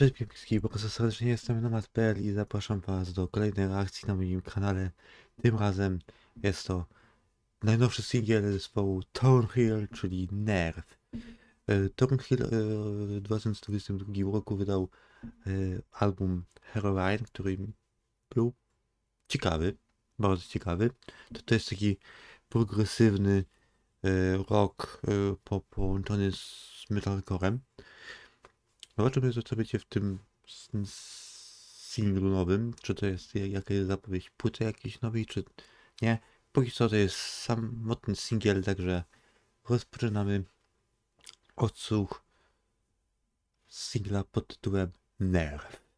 Cześć Piękski, bardzo serdecznie jestem Nomad.pl i zapraszam Was do kolejnej reakcji na moim kanale. Tym razem jest to najnowszy singiel zespołu Thornhill, czyli Nerv. E, Thornhill e, w 2022 roku wydał e, album Heroine, który był ciekawy, bardzo ciekawy. To, to jest taki progresywny rock po, połączony z metalcorem. Zobaczymy, co będzie w tym singlu nowym. Czy to jest ja- jaka jest zapowiedź płyty jakiejś nowej, czy nie. Póki co to jest samotny singiel, także rozpoczynamy odsłuch singla pod tytułem Nerw.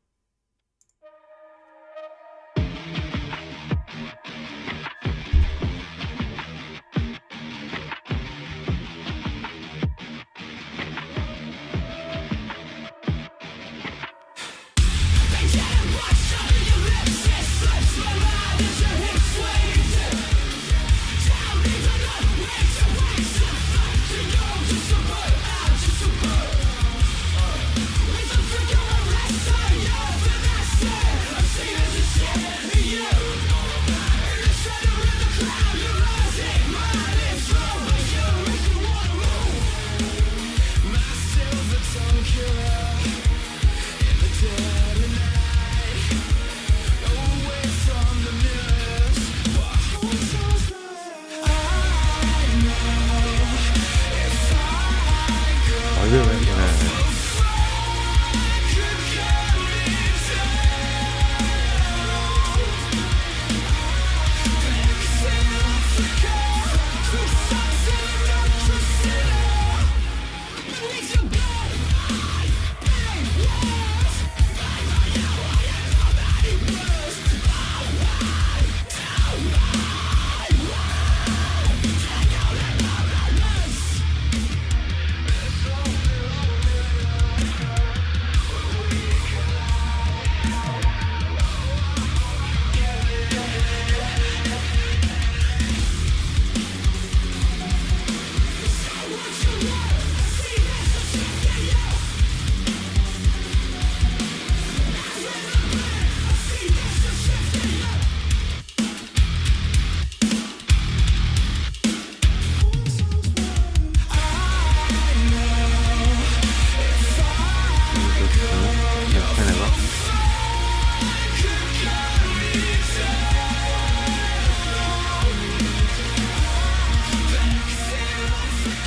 Ale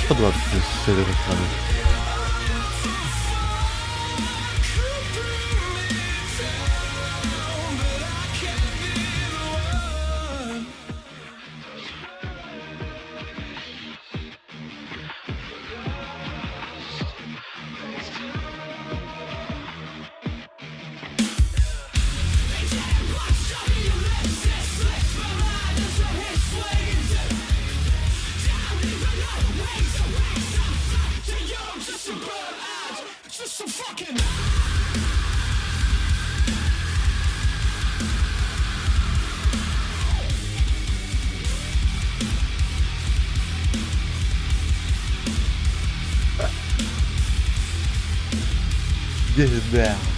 ちょっと待って、でこっち Get it down.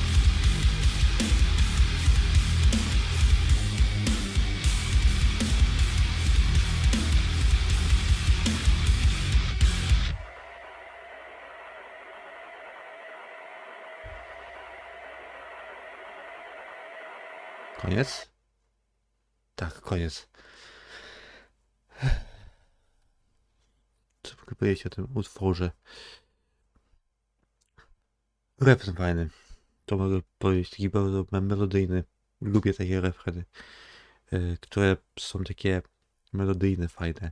Koniec? Tak, koniec. Co mogę powiedzieć o tym utworze? Refren fajny. To mogę powiedzieć, taki bardzo melodyjny. Lubię takie refreny, y, które są takie melodyjne, fajne.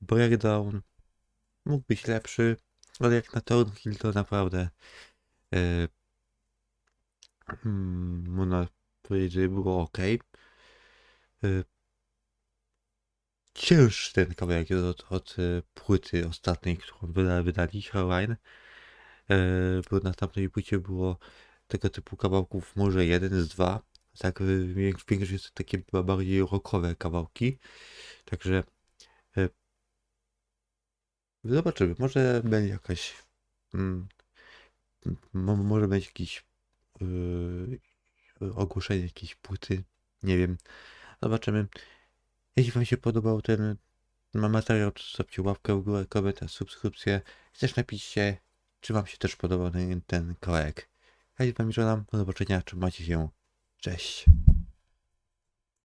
Breakdown mógł być lepszy, ale jak na Thornhill to naprawdę y, mm, można powiedzieć, że było ok. Cięższy ten kawałek jest od, od y, płyty ostatniej, którą wyda, wydali, Heroine. E, bo na tamtej płycie było tego typu kawałków może jeden z dwa. Tak, y, większość większość jest takie ba- bardziej rockowe kawałki. Także zobaczymy. Może będzie jakaś. Mm, może będzie jakiś ogłoszenie jakiejś płyty. Nie wiem. Zobaczymy. Jeśli Wam się podobał ten ma materiał, to zostawcie łapkę w górę, komentarz, subskrypcję. I napiszcie, czy Wam się też podobał ten, ten kawałek. Ja się z Wami. Do zobaczenia. Trzymajcie się. Cześć.